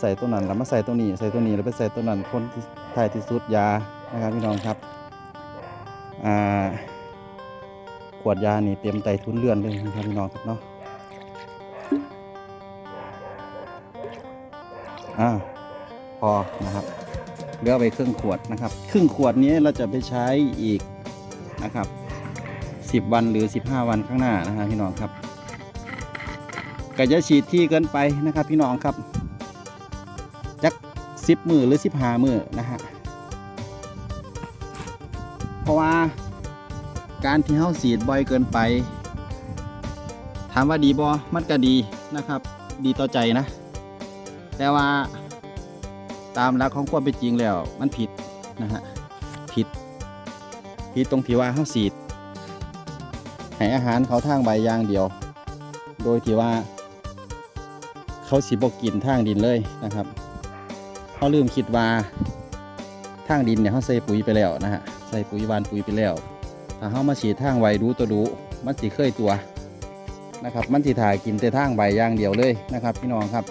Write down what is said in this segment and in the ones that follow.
ใส่ตัวนั้นแล้วมาใส่ตัวนี้ ใส่ตัวนี้แล้วไปใส่ตัวนั้นคนที่ท้ายที่สุดยานะครับพี่น้องครับอ่าขวดยานี่เตรียมไตทุนเลื่อนเลยนะครับพี่น้องครับเนาะอ่าพอนะครับเหลือไปครึ่งขวดนะครับ ครึ่งขวดนี้เราจะไปใช้อีกนะครับ 10 วันหรือ 15 วันข้างหน้านะครับพี่น้องครับก็จะฉีดที่เกินไปนะครับพี่น้องครับ ก10มือหรือ15มือนะฮะเพราะว่าการที่เฮาฉีดบ่อยเกินไป ถามว่าดีบอมันก็ดีนะครับ ดีต่อใจนะ แต่ว่าตามหลักของความเป็นจริงแล้ว มันผิดนะฮะผิดผิดตรงที่ว่าเฮาฉีดให้อาหารเขาทางใบย่างเดียว โดยที่ว่า เขาสิบกินทางดินเลยนะครับ เขาลืมคิดว่าทางดินเนี่ยเขาใส่ปุ๋ยไปแล้วนะฮะใส่ปุ๋ยวานปุ๋ยไปแล้ว ถ้าเขามาฉีดทางใบดูตัวดูมันสิเคยตัวนะครับมันสิถ่ายกินแต่ทางใบอย่างเดียวเลยนะครับ พี่น้องครับ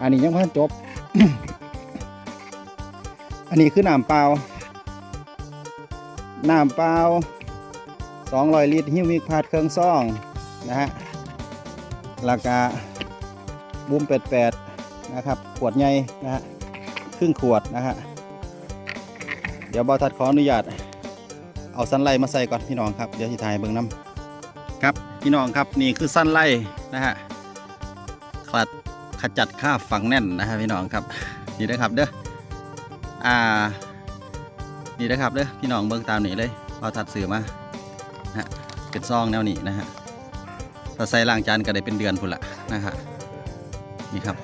อันนี้ยังไม่ทันจบ อันนี้คือน้ำเปล่าน้ำเปล่า200 ลิตรฮิวมิกพาดเครื่องซ่องนะฮะราคาบูม88 นะครับ ขวดใหญ่นะฮะครึ่งขวดนะฮะเดี๋ยวบอทัดขออนุญาตเอาสั้นไล่มาใส่ก่อนพี่น้องครับเดี๋ยวที่ถ่ายเบิ่งน้ำครับพี่น้องครับนี่คือสั้นไล่นะฮะขัดขจัดค่าฝังแน่นนะฮะพี่น้องครับนี่นะครับเด้ออ่านี่นะครับเด้อพี่น้องเบิ่งตามนี้เลยบอทัดสื่อมาฮะเป็นซองแนวนี้นะฮะถ้าใส่ล้างจานก็ได้เป็นเดือนพุ่นละนะฮะนี่ครับ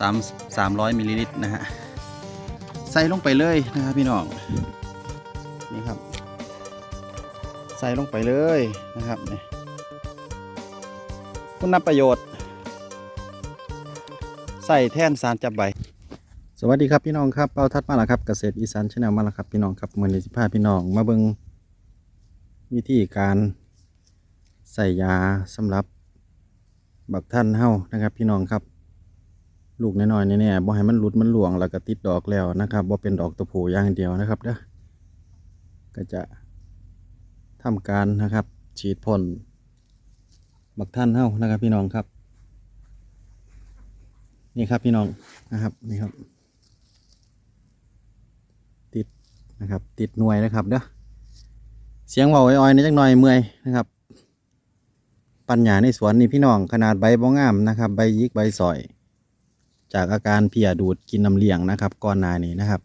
สามสามร้อยมิลลิลิตรนะฮะใส่ลงไปเลยนะครับพี่น้องนี่ครับ ใส่ลงไปเลยนะครับนี่คุณนับประโยชน์ ใส่แท่นสารจับใบ สวัสดีครับพี่น้องครับเป้าทัดมาแล้วครับเกษตรอีสานชาแนลมาแล้วครับพี่น้องครับเมือนี้สิพาพี่น้องมาเบิงวิธีการใส่ยาสำหรับบักท่านเฮานะครับพี่น้องครับ ลูกน้อยๆเนี่ยบ่ให้มันหลุดมันหลวงแล้วก็ติดดอกแล้วนะครับบ่เป็นดอกตัวผู้อย่างเดียวนะครับเด้อก็จะทำการนะครับ ฉีดพ่นบักท่านเฮานะครับพี่น้องครับ นี่ครับพี่น้องนะครับนี่ครับ ติดนะครับ ติดหน่วยนะครับเด้อเสียงเว่าอ้อยๆนจังหน่อยเมื่อยนะครับ ปัญญาในสวนนี่พี่น้องขนาดใบบ้งามนะครับ ใบยิกใบสอย จากอาการเพียดูดกินน้ำเลี้ยงนะครับก่อนหน้านี้นะครับ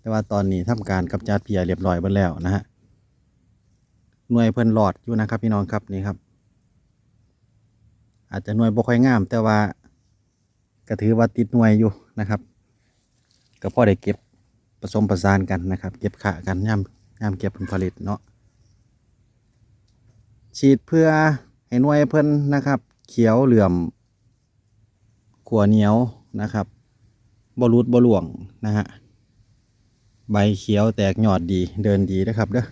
แต่ว่าตอนนี้ทำการกำจัดเพียเรียบร้อยไปแล้วนะฮะหน่วยเพิ่นหลอดอยู่นะครับ พี่น้องครับนี่ครับ อาจจะหน่วยบ่ค่อยงาม แต่ว่าก็ถือว่าติดหน่วยอยู่นะครับก็พอได้เก็บผสมประสานกันนะครับ เก็บขะกันย่ำย่ำเก็บผลผลิตเนาะฉีดเพื่อให้หน่วยเพิ่นนะครับ เขียวเหลื่อมขัวเหนียว นะครับบรุดบหลวงนะฮะใบเขียวแตกยอดดีเดินดีนะครับเด้อ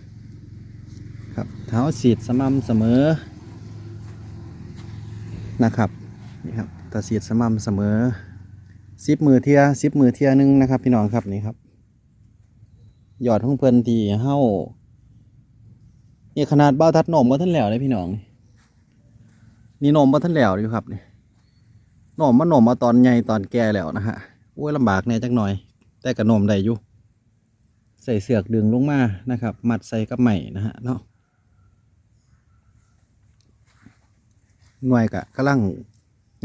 ครับเท้าฉีดสม่ำเสมอนะครับนี่ครับตาฉีดสม่ำเสมอสิบมือเทียสิบมือเทียนึงนะครับ พี่น้องครับนี่ครับยอดของเพิ่นทีเฮ้านี่ขนาดเบ้าทัดนมมาท่านแล้วเลยพี่น้องนี่นี่นมมาท่านแล้วอยู่ครับนี่ หน่อมมาหน่อมมาตอนใหญ่ตอนแก่แล้วนะฮะโอ้ยลำบากแน่จักหน่อย แต่กระนมได้อยู่ใส่เสือกดึงลงมานะครับ มัดใส่กับใหม่นะฮะเนาะหน่วยกะกำลัง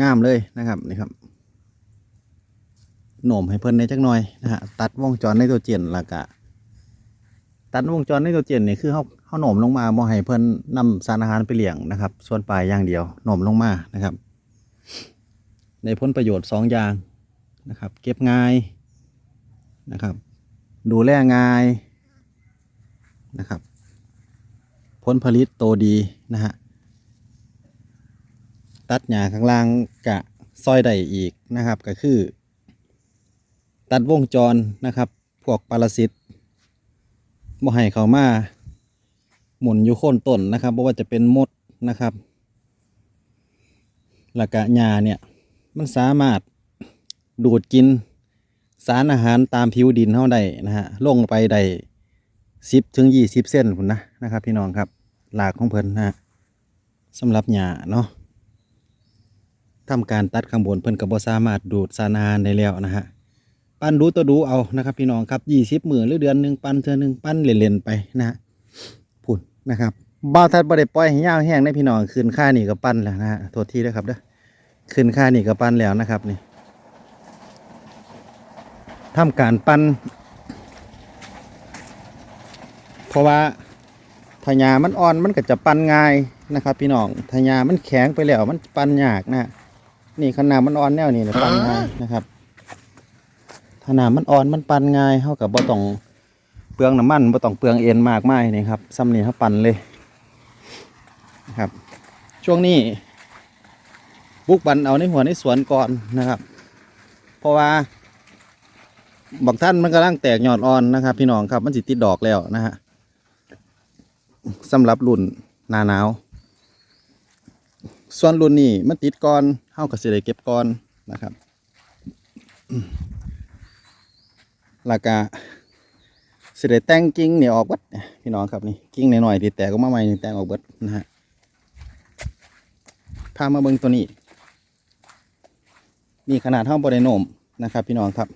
งามเลยนะครับนี่ครับหน่มให้เพิ่นในจักหน่อยนะฮะตัดวงจรในตัวเจียนละกะตัดวงจรในตัวเจนนี่คือเขาเขาหนมลงมาบ่ให้เพิ่นนำสารอาหารไปเลี้ยงนะครับ ส่วนปลายอย่างเดียวหน่มลงมานะครับ ในผลประโยชน์สองอย่างนะครับ เก็บง่ายนะครับ ดูแลง่ายนะครับผลผลิตโตดีนะฮะตัดหญ้าข้างล่างกะซอยได้อีกนะครับก็คือ ตัดวงจรนะครับ พวกปรสิตบ่ให้เขามาหมุนอยู่โค่นต้นนะครับบ่ว่าจะเป็นมดนะครับแล้วก็หญ้าเนี่ย มันสามารถดูดกินสารอาหารตามผิวดินเฮาได้นะฮะลงไปได้สิบถึงยี่สิบเส้นพุ่นนะนะครับพี่น้องครับหลากของเพิ่นนะฮะสำหรับหญ้าเนาะทำการตัดข้างบนเพิ่นก็บ่สามารถดูดสารอาหารได้แล้วนะฮะปั้นดูตัวดูเอานะครับ พี่น้องครับยี่สิบหมื้อหรือเดือนหนึ่งปั้นเทื่อหนึ่งปั้นเล่นๆไปนะฮะพุ่นนะครับบ่าวทัดบ่ได้ปล่อยให้ยาวแห้งได้พี่น้องคืนค่านี่ก็ปั้นแล้วนะฮะโทษทีด้วยครับเด้อ ขึ้นค่านี่ก็ปั้นแล้วนะครับนี่ทำการปั้นเพราะว่าทายามันอ่อนมันก็จะปั้นง่ายนะครับ พี่น้องทายามันแข็งไปแล้วมันปั้นยากนะนี่ขนาดมันอ่อนแนวนี่นะปั้นง่ายนะครับขนาดมันอ่อนมันปั้นง่ายเท่ากับบ่ต้องเปลืองน้ำมันบ่ต้องเปลืองเอ็นมากมายนี่ครับซ้ำนี่เขาปั้นเลยนะครับ ช่วงนี้ บุกบันเอาในหัวในสวนก่อนนะครับ เพราะว่าบักท่านมันกำลังแตกยอดอ่อนนะครับ พี่น้องครับมันสิติดดอกแล้วนะฮะสำหรับรุ่นหนาหนาวส่วนรุ่นนี้มันติดก่อนเฮาก็สิได้เก็บก่อนนะครับแล้วก็สิได้แต่งกิ่งเนี่ออกบดพี่น้องครับนี่กิ่งหน่อยๆที่แตกออกมาใหม่นี่แต่งออกบดนะฮะพามาเบิ่งตัวนี้ นี่ขนาดเท่าบริโนมนะครับ พี่น้องครับ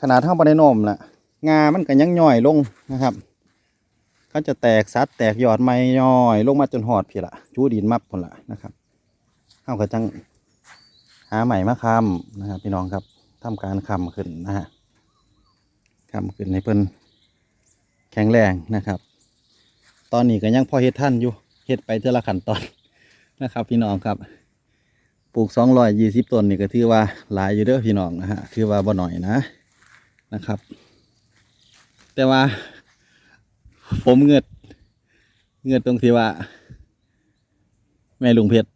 ขนาดเท่าบริโนมน่ะงามันก็ยังย่อยลงนะครับเขาจะแตกซัดแตกยอดไม้ย่อยลงมาจนหอดพี่ละจูดินมับคนละนะครับเขาก็จังหาใหม่มาคำนะครับ พี่น้องครับทำการคำขึ้นนะฮะคำขึ้นให้เพิ่นแข็งแรงนะครับ ตอนนี้ก็ยังพอเฮ็ดท่านอยู่เฮ็ดไปเท่าละขั้นตอนนะครับ พี่น้องครับ ปลูกสองร้อยยี่สิบต้นนี่ก็ถือว่าหลายอยู่เด้อพี่น้องนะฮะถือว่าบ่หน่อยนะนะครับ แต่ว่า ผมเงือดเงือดตรงที่ว่า แม่ลุงเพชร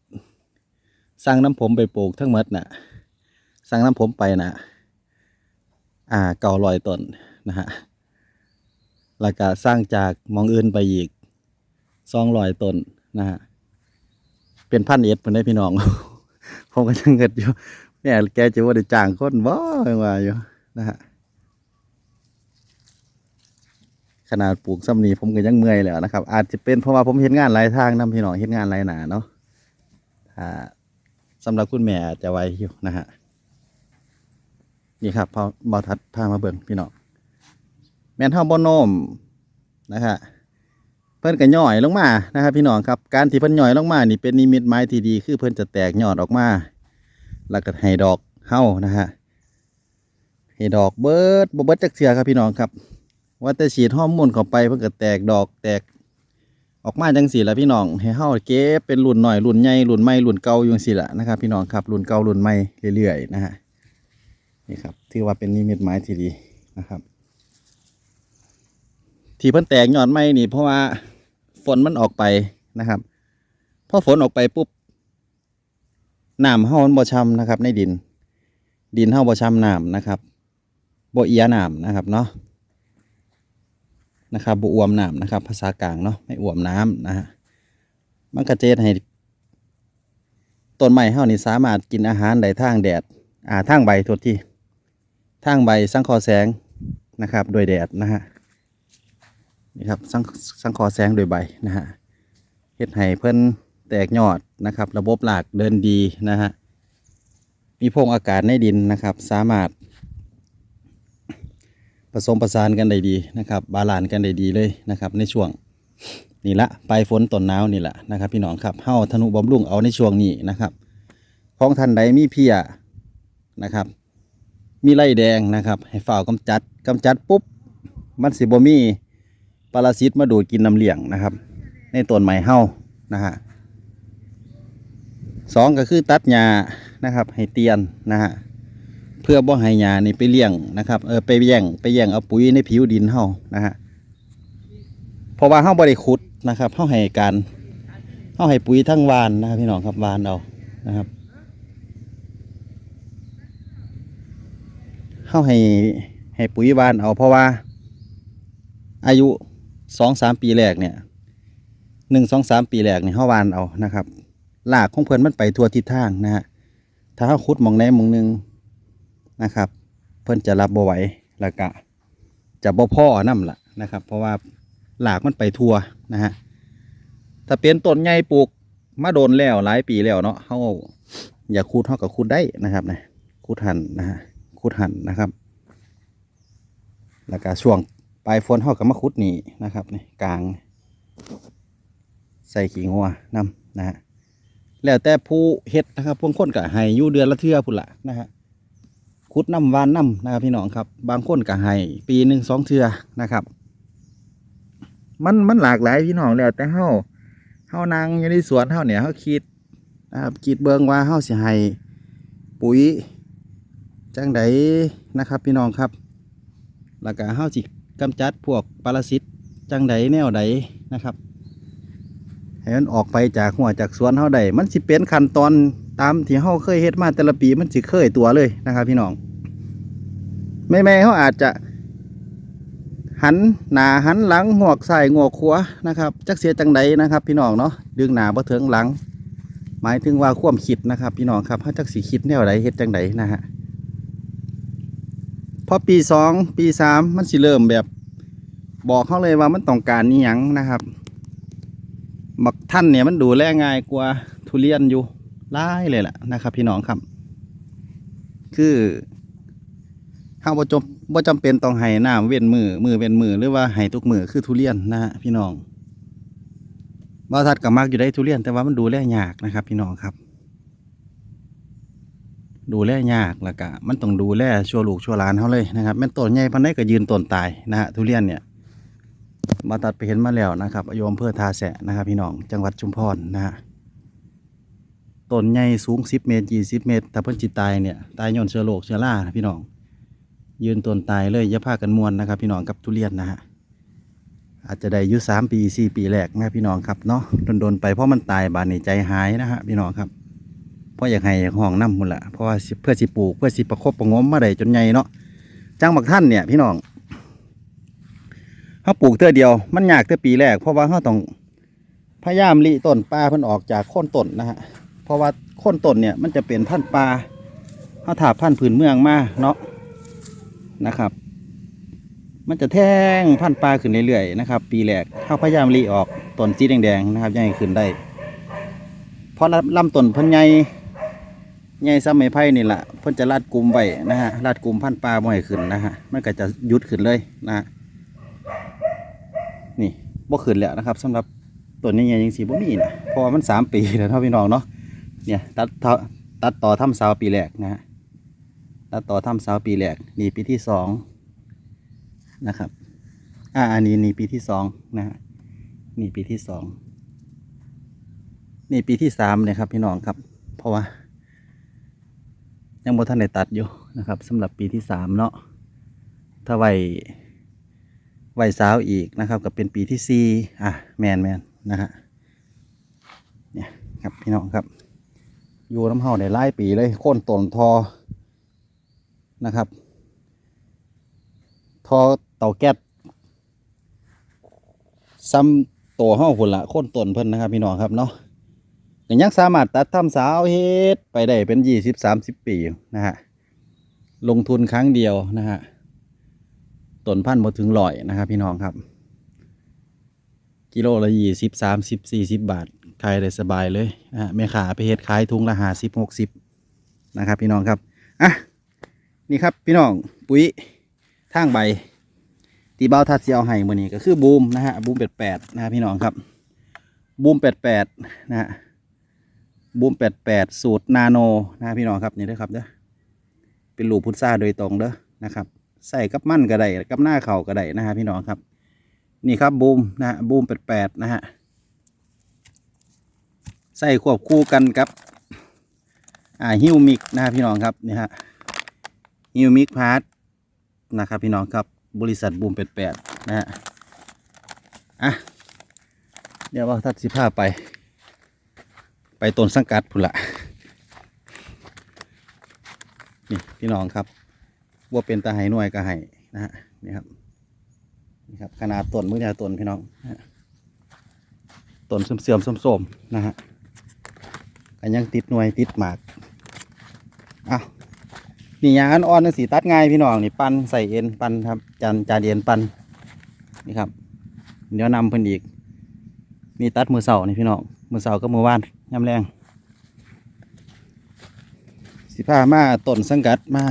สั่งน้ำผมไปปลูกทั้งหมดน่ะสั่งน้ำผมไปน่ะ อ่าเก่าลอยต้นนะฮะแล้วก็สร้างจากมองอื่นไปอีกสองลอยต้นนะฮะเป็นพันเอ็ดเพิ่นได้พี่น้อง ผมก็ยังเงิดอยู่แม่แกจะว่าได้จ้างคนบ่ว่าอยู่นะฮะขนาดปลูกซ้ำนี้ผมก็ยังเมื่อยแล้วนะครับ อาจจะเป็นเพราะว่าผมเห็นงานหลายทางนํพี่น้องเห็นงานหลายหนาเนาะถ้าสำหรับคุณแม่จะไวอยู่นะฮะนี่ครับพอบอทัดพามาเบิ่งพี่น้องแม่นเท่าบอนโนมนะฮะ พิ่นก็ย่อยลงมานะครับ พี่น้องครับการที่เพิ่นย่อยลงมานี่เป็นนิมิตหมายที่ดีคือเพิ่นจะแตกยอดออกมา แล้วก็ให้ดอกเฮานะฮะให้ดอกเบิดบเบิดจักเทื่อครับพี่น้องครับว่าแต่ฉีดฮอร์โมนเข้าไปเพิ่นก็แตกดอกแตกออกมาจังสีละพี่น้องให้เฮาเก็บเป็นรุ่นหน่อยรุ่นใหญ่รุ่นใหม่รุ่นเก่าอยู่สี่ละนะครับ พี่น้องครับรุ่นเก่ารุ่นใหม่เรื่อยๆนะฮะนี่ครับถือว่าเป็นนิมิตหมายที่ดีนะครับ ที่เพิ่นแตกยอดไม้นี่เพราะว่า ฝนมันออกไปนะครับพอฝนออกไปปุ๊บน้ำเฮามันบ่ช้ำนะครับ ในดิน ดินเฮาบ่ช้ำน้ำนะครับบ่เอียน้ำนะครับเนาะนะครับบ่อวมน้ำนะครับ ภาษากลางเนาะไม่อวมน้ำนะฮะมันกระเจดให้ต้นไม้เฮานี่สามารถกินอาหารได้ทางแดด อ่าทางใบโทษทีทางใบสังคอแสงนะครับ โดยแดดนะฮะ นี่ครับสังสังคอแสงโดยใบนะฮะเฮ็ดให้เพิ่นแตกยอดนะครับ ระบบหลากเดินดีนะฮะมีพงอากาศในดินนะครับ สามารถ ผสมประสานกันได้ดีนะครับ บาลานซ์กันได้ดีเลยนะครับ ในช่วงนี่ละปลายฝนต้นหนาวนี่แหละนะครับพี่น้องครับเฮาธนุบำรุงเอาในช่วงนี้นะครับของท่านใดมีเพียนะครับ มีไล่แดงนะครับ ให้ฝ่าวกำจัดกำจัดปุ๊บมันสิบ่มี ปรสิตมาดูดกินน้ำเลี้ยงนะครับ ในต้นไม้เฮานะฮะสองก็คือตัดหญ้านะครับ ให้เตียนนะฮะเพื่อบ่ให้หญ้านี่ไปเลี้ยงนะครับเออไปแย่งไปแย่งเอาปุ๋ยในผิวดินเฮานะฮะเพราะว่าเฮาบ่ได้ขุดนะครับเฮาให้การเฮาให้ปุ๋ยทั้งวานนะครับพี่น้องครับวานเอานะครับเฮาให้ให้ปุ๋ยวานเอาเพราะว่าอายุ สองสามปีแรกเนี่ยหนึ่งสองสามปีแรกเนี่ยเฮาวานเอานะครับหลากของเพิ่อนมันไปทั่วทิศทางนะฮะถ้าเขาขุดมองใดหมองหนึ่งนะครับ เพิ่อนจะรับบ่ไหวแล้วก็จะบ่พ่อนํล่ะนะครับ เพราะว่าหลากมันไปทั่วนะฮะถ้าเป็นต้นใหญ่ปลูกมาโดนแล้วหลายปีแล้วเนาะเฮาอยากขุดเฮาก็ขุดได้นะครับนะขุดหันนะฮะขุดหันนะครับ แล้วก็ช่วง ปลายฝนเฮาก็มาขุดนี่นะครับนี่กลาง ใส่ขี้งัวนำนะฮะแล้วแต่ผู้เฮ็ดนะครับพวกคนก็ให้อยู่เดือนละเทื่อพุ่นละนะฮะขุดน้ำวานน้ำนะครับพี่น้องครับ บางคนก็ให้ปีหนึ่งสองเทื่อนะครับ มันมันหลากหลายพี่น้องแล้วแต่เฮาเฮานางอยู่ในสวนเฮาเนี่ยเฮาคิดนะครับคิดเบิ่งว่าเฮาสิให้ปุ๋ยจังไดนะครับ พี่น้องครับ แล้วก็เฮาสิ กำจัดพวกปรสิตจังไดแนวใดนะครับให้มันออกไปจากหัวจากสวนเฮาได้มันสิเป็นขั้นตอนตามที่เฮาเคยเฮ็ดมาแต่ละปีมันสิเคยตัวเลยนะครับ พี่น้องแม่ๆเฮาอาจจะหันหนาหันหลังงวกใส่งวกขวานะครับจักเสียจังใดนะครับ พี่น้องเนาะดึงหนาบ่ถึงหลัง หมายถึงว่าควมคิดนะครับ พี่น้องครับเฮาจักสิคิดแนวใดเฮ็ดจังใดนะฮะ พอปีสองปีสามมันสิเริ่มแบบ บอกเขาเลยว่ามันต้องการนี่ยังนะครับบักท่านเนี่ยมันดูแลง่ายกว่าทุเรียนอยู่หลายเลยแหละนะครับ พี่น้องครับ คือข้าวบ่จมบ่จำเป็นต้องให้น้ำเว้นมือมือเว้นมือหรือว่าให้ทุกมือคือทุเรียนนะฮะพี่น้องบ่ทัดกับมากอยู่ได้ทุเรียนแต่ว่ามันดูแลยากนะครับ พี่น้องครับ ดูแลยากแล้วก็มันต้องดูแลชั่วลูกชั่วหลานเขาเลยนะครับแม่นต้นใหญ่ปานใดก็ยืนต้นตายนะฮะทุเรียนเนี่ยมาตัดไปเห็นมาแล้วนะครับอโยมเพื่อทาแสะนะครับ พี่น้องจังหวัดชุมพรนะฮะต้นใหญ่สูง 10 เมตร 20 เมตร ถ้าเพิ่นจิตายเนี่ยตายย้อนเชื้อโรคเชื้อรานะพี่น้อง ยืนต้นตายเลยอย่าพากันมวนนะครับ พี่น้องกับทุเรียนนะฮะอาจจะได้อายุ3ปี4ปีแรกนะพี่น้องครับเนาะโดนๆไปเพราะมันตายบานในใจหายนะฮะพี่น้องครับ พราะอยากให้ห้องน้ำมุนละเพราะว่าสิเพื่อสิปลูกเพื่อสิประคบประงมมาได้จนใหญ่เนาะจังบักท่านเนี่ยพี่น้องเขาปลูกเทื่อเดียวมันยากเทื่อปีแรก เพราะว่าเขาต้องพยายามริต้นปลาเพิ่นออกจากโค่นต้นนะฮะเพราะว่าโค่นต้นเนี่ยมันจะเป็นพันธุ์ปลาเขาถาพันธุ์พื้นเมืองมาเนาะนะครับ มันจะแท่งพันธุ์ปลาขึ้นเรื่อยๆนะครับ ปีแรกเขาพยายามริออกต้นสีแดงๆนะครับยังขึ้นได้เพราะลำต้นพิ่นใหญ่ ใหญ่ซ้ำไม้ไผ่นี่แหละเพิ่นจะรัดกลุ่มไว้นะฮะรัดกลุ่มพันปลาบ่ให้ขึ้นนะฮะมันก็จะยุดขึ้นเลยนะฮะนี่บ่ขึ้นแล้วนะครับสำหรับตัวนี้ยังสีบ่มีนะเพราะว่ามันสามปีแล้วเนาะพี่น้องเนาะเนี่ยตัดต่อตัดต่อทำสาวปีแรกนะฮะตัดต่อทำสาวปีแรกนี่ปีที่สองนะครับอ่าอันนี้นี่ปีที่สองนะฮะนี่ปีที่สองนี่ปีที่สามเนี่ยครับพี่น้องครับ เพราะว่า ยังบ่ทันได้ตัดอยู่นะครับสำหรับปีที่สามเนาะถ้าไว้วัยสาวอีกนะครับก็เป็นปีที่สี่อะแมนแมนนะฮะเนี่ยครับพี่น้องครับอยู่น้ำเฮาได้หลายปีเลยโค่นต้นทอนะครับ ทอเต่าแก๊สซ้ำตัวเฮาพุ่นละโค่นต้นเพิ่นนะครับ พี่น้องครับเนาะ ก็ยังสามารถตัดทำสาวเฮ็ดไปได้เป็นยี่สิบสามสิบปีนะฮะลงทุนครั้งเดียวนะฮะต้นพันธุ์บ่ถึงร้อยนะครับพี่น้องครับ กิโลละยี่สิบสามสิบสี่สิบบาทขายได้สบายเลยนะฮะแม่ขาไปเฮ็ดขายทุงละห้าสิบหกสิบนะครับพี่น้องครับอะนี่ครับพี่น้องปุ๋ยทางใบตีเบ้าทัดเสียวให้มือนี้ก็คือบูมนะฮะบูมแปดแปดนะฮะพี่น้องครับบูมแปดแปดนะฮะ บูมแปดแปดสูตรนาโนนะพี่น้องครับนี่เด้อครับเด้อเป็นลูกพุทราโดยตรงเด้อนะครับ ใส่กับมั่นก็ได้กับหน้าเข่าก็ได้นะฮะพี่น้องครับ นี่ครับบูมนะฮะบูมแปดแปดนะฮะใส่ควบคู่กันกับอ่าฮิวมิกนะฮะพี่น้องครับนี่ฮะฮิวมิกพาร์ทนะครับพี่น้องครับบริษัทบูมแปดแปดนะฮะอะเดี๋ยวว่าทัดสิผ้าไป ไปต้นสังกัดพุ่นละนี่พี่น้องครับว่าเป็นตาไห้หน่วยก็ไห้นะฮะนี่ครับนี่ครับขนาดต้นมือเนี่ยต้นพี่น้องต้นเสื่อมๆส้มๆนะฮะก็ยังติดหน่วยติดหมากอ้าวนี่ยางอ่อนๆนั่นสีตัดง่ายพี่น้องนี่ปั้นใส่เอ็นปั้นครับจานจานเอ็นปั้นนี่ครับ เดี๋ยวนำเพิ่นอีกมีตัดมือเสานี่พี่น้องมือเสาก็มือว่าน ยำแรงสิพามาต้นสังกัดมา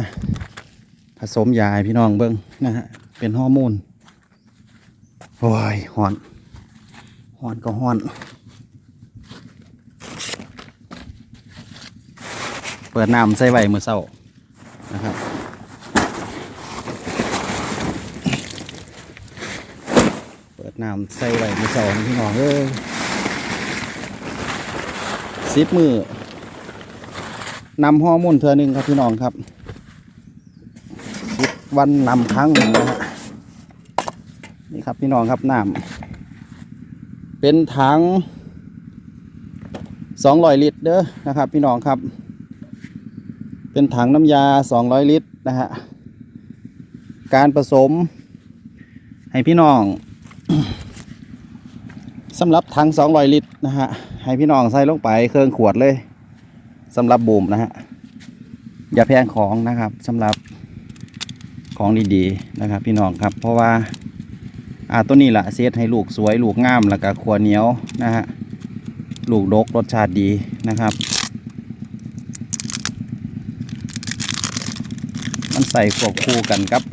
ผสมยาให้พี่น้องเบิ้งนะฮะ เป็นฮอร์โมนโอ้ยหอนหอนก็หอน เปิดน้ำใส่ไว้มือเศร้านะครับเปิดน้ำใส่ไว้มือเศร้าพี่น้องเอ้ย สิบมือนำฮอร์โมนเทือหนึ่งครับพี่น้องครับสิบวันนำครั้งหนึ่งนะฮะนี่ครับพี่น้องครับน้ำเป็นถังสองร้อยลิตรเด้อนะครับ พี่น้องครับ เป็นถังน้ำยาสองร้อยลิตรนะฮะการผสม ให้พี่น้องสำหรับถัง200ลิตรนะฮะ ให้พี่น้องใส่ลงไปเครื่องขวดเลยสำหรับบูมนะฮะอย่าแพงของนะครับสำหรับของดีๆนะครับ พี่น้องครับ เพราะว่าอ่าตัวนี้แหละเซตให้ลูกสวยลูกงามแล้วก็ขัวเหนียวนะฮะลูกดกรสชาติดีนะครับ มันใส่ควบคู่กันครับ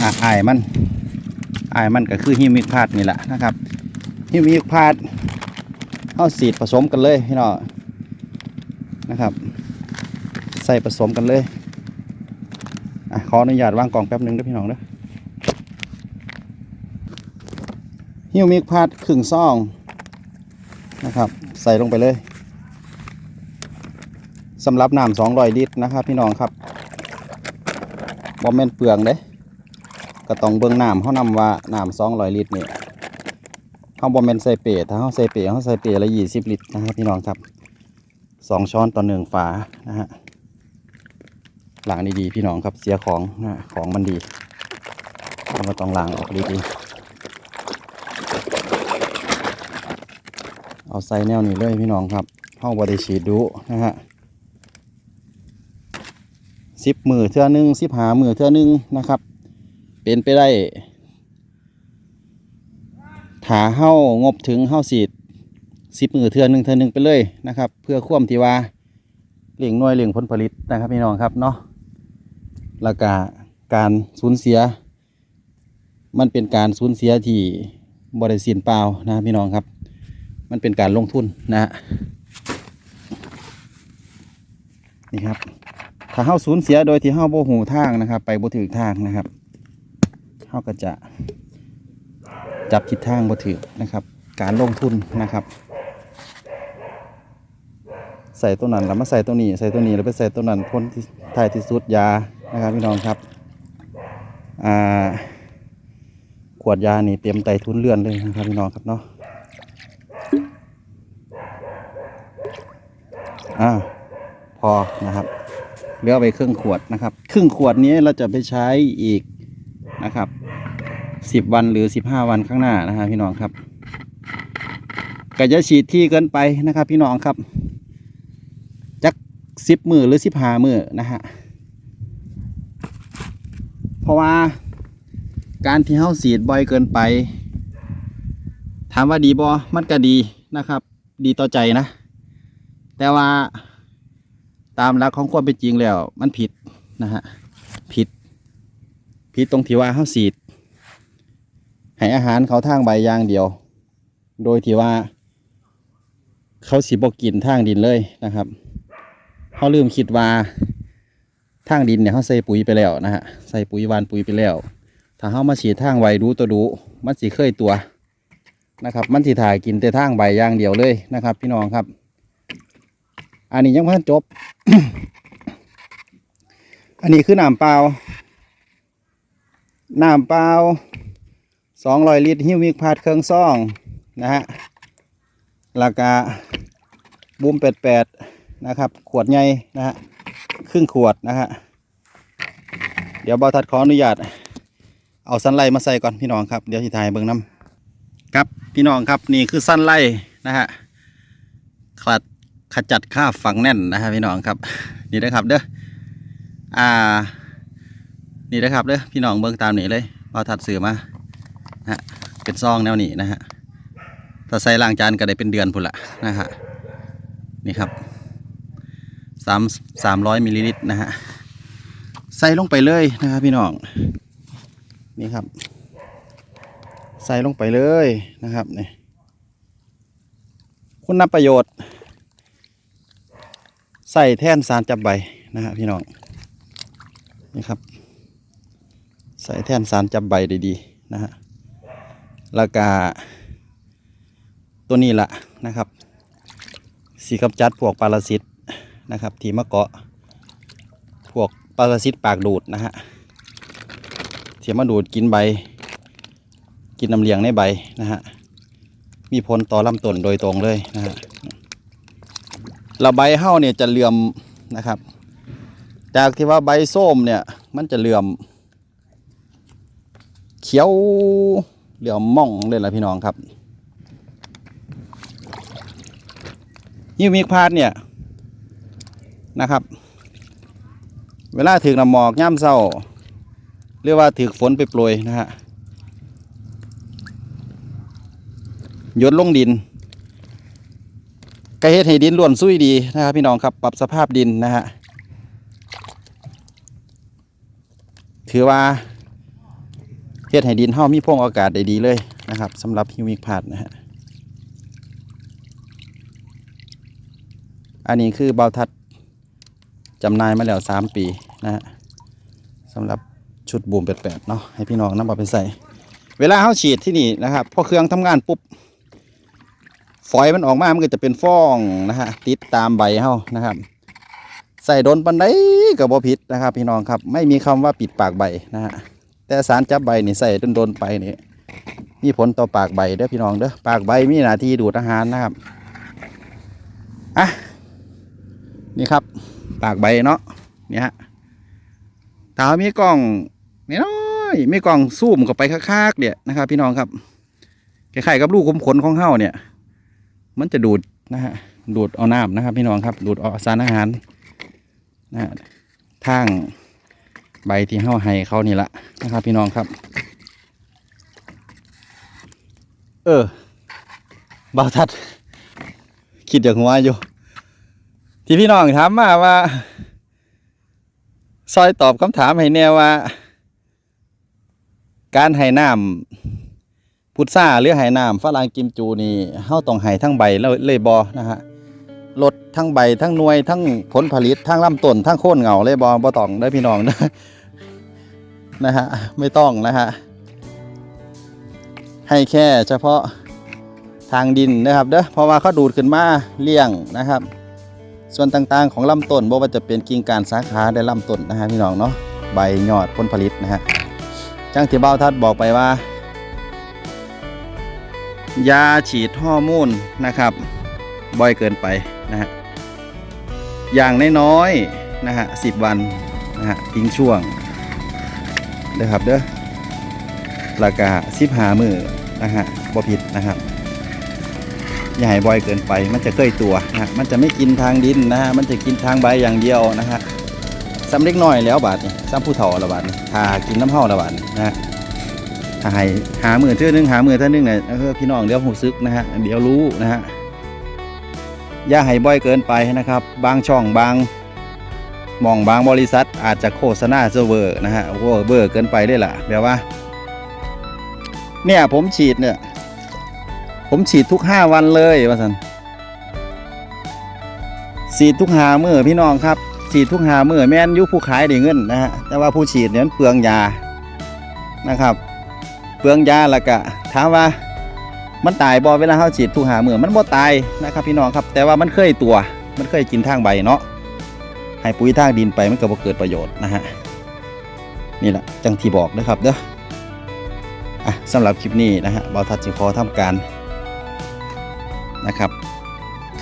อ่าอายมันอายมันก็คือฮิวมิกพาดนี่แหละนะครับ ฮิวมิกพาดเอาสีดผสมกันเลยพี่น้องนะครับ ใส่ผสมกันเลยอขออนุญาตวางกล่องแป๊บหนึงด้วยพี่น้องเด้อฮิวมิกพาดครึ่งซองนะครับ ใส่ลงไปเลยสำหรับน้ำสองร้อยลิตรนะครับ พี่น้องครับบอมเมนเปลืองเด้ก็ต้องเบิ่งน้ำเขานำว่าน้ำสองร้อยลิตรนี่ เขาบอมเมนใส่เปรตถ้าเขาใส่เปรตเขาใส่เปรตละยี่สิบลิตรนะครับพี่น้องครับสองช้อนต่อหนึ่งฝานะฮะล้างดีๆพี่น้องครับเสียของนะของมันดีเราต้องล้างออกดีๆเอาใส่แนวนี้เลยพี่น้องครับเข้าบริฉีดดูนะฮะสิบมือเท่านึงสิบหามือเท่านึงนะครับ เป็นไปได้ ถาเฮ้างบถึงเฮ้าสีดสิบมือเทือหนึ่งเทือหนึ่งไปเลยนะครับ เพื่อควมที่ว่าเลี้ยงหน่วยเลี้ยงผลผลิตนะครับพี่น้องครับเนาะแล้วก็การสูญเสีย มันเป็นการสูญเสียที่บริสินเปล่านะพี่น้องครับ มันเป็นการลงทุนนะฮะนี่ครับ ถ้าเฮ้าสูญเสียโดยที่เฮ้าโบหูทางนะครับ ไปบ่ถือทางนะครับเขาก็จะ จับทิศทางบ่ถือนะครับ การลงทุนนะครับใส่ตัวนั้นแล้วมาใส่ตัวนี้ใส่ตัวนี้แล้วไปใส่ตัวนั้นพ้นที่ท้ายที่สุดยานะครับพี่น้องครับอ่าขวดยานี่เตรียมไตทุนเลื่อนเลยนะครับพี่น้องครับเนาะอ่าพอนะครับเหลือไปครึ่งขวดนะครับ ครึ่งขวดนี้เราจะไปใช้อีกนะครับ สิบวันหรือสิบห้าวันข้างหน้านะฮะพี่น้องครับก็จะฉีดที่เกินไปนะครับ พี่น้องครับจักสิบมือหรือสิบห้ามือนะฮะเพราะว่าการที่เฮาฉีดบ่อยเกินไป ถามว่าดีบอมันก็ดีนะครับ ดีต่อใจนะ แต่ว่าตามหลักของความเป็นจริงแล้ว มันผิดนะฮะผิดผิดตรงที่ว่าเขาสีด ให้อาหารเขาทางใบย่างเดียว โดยที่ว่า เขาสีบกินทางดินเลยนะครับเขาลืมคิดว่าทางดินเนี่ยเขาใส่ปุ๋ยไปแล้วนะฮะใส่ปุ๋ยวานปุ๋ยไปแล้ว ถ้าเขามาฉีดทางใบดูตัวดูมันสีเคยตัวนะครับ มันสีถ่ายกินแต่ทางใบย่างเดียวเลยนะครับ พี่น้องครับ อันนี้ยังไม่ทันจบ อันนี้คือน้ำเปล่าน้ำเปล่า สองร้อยลิตรฮิวมิกพาดเครื่องซ่องนะฮะราคาบูมแปดแปดนะครับ ขวดใหญ่นะฮะครึ่งขวดนะฮะเดี๋ยวบอทัดขออนุญาต เอาสั้นไล่มาใส่ก่อนพี่น้องครับเดี๋ยวที่ถ่ายเบิ่งน้ำครับพี่น้องครับนี่คือสั้นไล่นะฮะขัดขจัดค่าฝังแน่นนะครับพี่น้องครับ นี่นะครับเด้ออ่า นี่นะครับเด้อพี่น้องเบิ่งตามนี้เลยพอถัดสื่อมา ฮะเป็นซองแนวนี้นะฮะถ้าใส่ล้างจานก็ได้เป็นเดือนพุ่นละนะฮะนี่ครับสามสามร้อยมิลลิลิตรนะฮะใส่ลงไปเลยนะครับพี่น้องนี่ครับ ใส่ลงไปเลยนะครับนี่คุณประโยชน์ ใส่แท่นสารจับใบนะฮะพี่น้องนี่ครับ ใส่แท่นสารจับใบด้ดีนะฮะ แล้วก็ตัวนี้ละนะครับ สีกำจัดพวกปรสิตนะครับที่มาเกาะพวกปรสิตปากดูดนะฮะที่มาดูดกินใบ กินน้ำเลี้ยงในใบนะฮะมีผลต่อลำต้นโดยตรงเลยนะฮะเราใบเห่าเนี่ยจะเหลื่อมนะครับ จากที่ว่าใบส้มเนี่ยมันจะเหลื่อม เขียว เหลื่อมม่องเลยล่ะพี่น้องครับฮิวมิกพาดเนี่ยนะครับ เวลาถึงน้ำหมอกย่ำเศร้าหรือว่าถึกฝนไปโปรยนะฮะยดลงดินก็เฮ็ดให้ดินล้วนซุยดีนะครับพี่น้องครับปรับสภาพดินนะฮะถือว่า เฮ็ดให้ดินเฮามีพรงอากาศได้ดีเลยนะครับสำหรับฮิวมิกพาดนะฮะอันนี้คือเบาทัดจำนายมาแล้ว 3 ปีนะฮะสำหรับชุดบูมแปดๆเนาะให้พี่น้องนำเอาไปใส่ เวลาเฮาฉีดที่นี่นะครับพอเครื่องทำงานปุ๊บฝอยมันออกมา มันก็จะเป็นฟองนะฮะติดตามใบเฮานะครับ ใส่โดนปันไดกับ่ผิดนะครับ พี่น้องครับไม่มีคำว่าปิดปากใบนะฮะ แต่สารจับใบนี่ใส่โดนๆไปนี่มีผลต่อปากใบเด้อพี่น้องเด้อปากใบมีหน้าที่ดูดอาหารนะครับอะนี่ครับ ปากใบเนาะนี่ฮะถ้ามีกล้องนี่น้อยมีกล้องซูมเข้าไปคักๆเนี่ยนะครับ พี่น้องครับคล้ายๆกับลูกขมขนของเฮาเนี่ย มันจะดูดนะฮะดูดเอาน้ำนะครับ พี่น้องครับ ดูดเอาสารอาหารนะฮะทาง ใบที่เฮาให้เขานี่ละนะครับพี่น้องครับ เออเบาทัด คิดอย่างหัวอยู่ ที่พี่น้องถามมาว่า ซอยตอบคำถามให้แน่ว่า การให้น้ำพุทราหรือไหน้ำฝรั่งกิมจูนี่เฮาต้องให้ทั้งใบเลยเลยบอนะฮะลดทั้งใบทั้งหน่วยทั้งผลผลิตทั้งลำต้นทั้งโค่นเหงาเลยบอบ่ต้องได้พี่น้องนะ นะฮะไม่ต้องนะฮะให้แค่เฉพาะทางดินนะครับเด้อเพราะว่าเขาดูดขึ้นมาเลี้ยงนะครับ ส่วนต่างๆของลำต้นบ่ว่าจะเป็นกิ่งกานสาขาได้ลำต้นนะฮะพี่น้องเนาะใบยอดผลผลิตนะฮะจังที่เบ้าทัดบอกไปว่า ยาฉีดฮอร์โมนนะครับบ่อยเกินไปนะฮะอย่างน้อยๆนะฮะสิบวันนะฮะทิ้งช่วง เด้อครับเด้อราคาสิบหามือนะฮะบ่ผิดนะครับอย่าให้บ่อยเกินไปมันจะเกยตัวนะฮะมันจะไม่กินทางดินนะฮะมันจะกินทางใบอย่างเดียวนะฮะซ้ำเล็กน้อยแล้วบาดนี่ซ้ำผู้เฒ่าละบาดนี่ทากินน้ำเห่าละบาดนี่นะฮะถ้าให้หามือเท่านึงหามือเท่านึงเนี่ยเออพี่น้องเดี๋ยวหูซึกนะฮะเดี๋ยวรู้นะฮะอย่าให้บ่อยเกินไปนะครับ บางช่องบาง มองบางบริษัทอาจจะโฆษณาเซอร์เวอร์นะฮะโอ้เบอร์เกินไปได้ล่ะแบบว่า เนี่ยผมฉีดเนี่ย ผมฉีดทุกห้าวันเลยว่าสันฉีดทุกหาเมื่อพี่น้องครับ ฉีดทุกหาเมื่อแม่นยุผู้ขายได้เงินนะฮะแต่ว่าผู้ฉีดเนี่ยเปลืองยานะครับเปลืองยาแล้วก็ถามว่ามันตายบ่เวลาเขาฉีดทุกหาเมื่อมันบ่ตายนะครับพี่น้องครับ แต่ว่ามันเคยตัว มันเคยกินทางใบเนาะ ให้ปุ๋ยทางดินไปมันก็บ่เกิดประโยชน์นะฮะนี่แหละจังที่บอกนะครับเด้ออะสำหรับคลิปนี้นะฮะบาทัดจิขอทำการนะครับ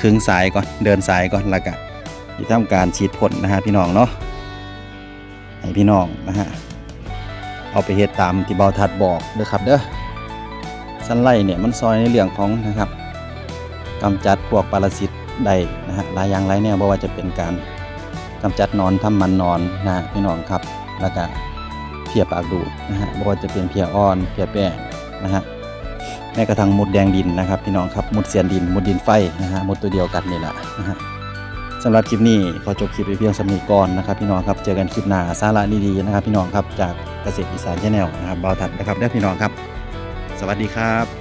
ถึงสายก่อนเดินสายก่อนแล้วก็ที่ทำการฉีดพ่นนะฮะพี่น้องเนาะให้พี่น้องนะฮะเอาไปเฮ็ดตามที่บาทัดบอกเด้อครับเด้อสันไล่เนี่ยมันซอยในเรื่องของนะครับกำจัดพวกปรสิตได้นะฮะหลายอย่างหลายแนวบ่ว่าจะเป็นการ กำจัดนอนทำมันนอนนะพี่น้องครับ แล้วก็เพียปากดูดนะฮะบ่ว่าจะเป็นเพียอ่อนเพียแป้งนะฮะแม้กระทั่งมุดแดงดินนะครับ พี่น้องครับมุดเสียนดิน มุดดินไฟนะฮะมุดตัวเดียวกันนี่แหละนะฮะสำหรับคลิปนี้ขอจบคลิปไปเพียงสำนีก่อนนะครับ พี่น้องครับเจอกันคลิปหน้าสาระดีๆนะครับ พี่น้องครับจากเกษตรอีสานแชนแนลนะครับบาทัดนะครับได้พี่น้องครับ สวัสดีครับ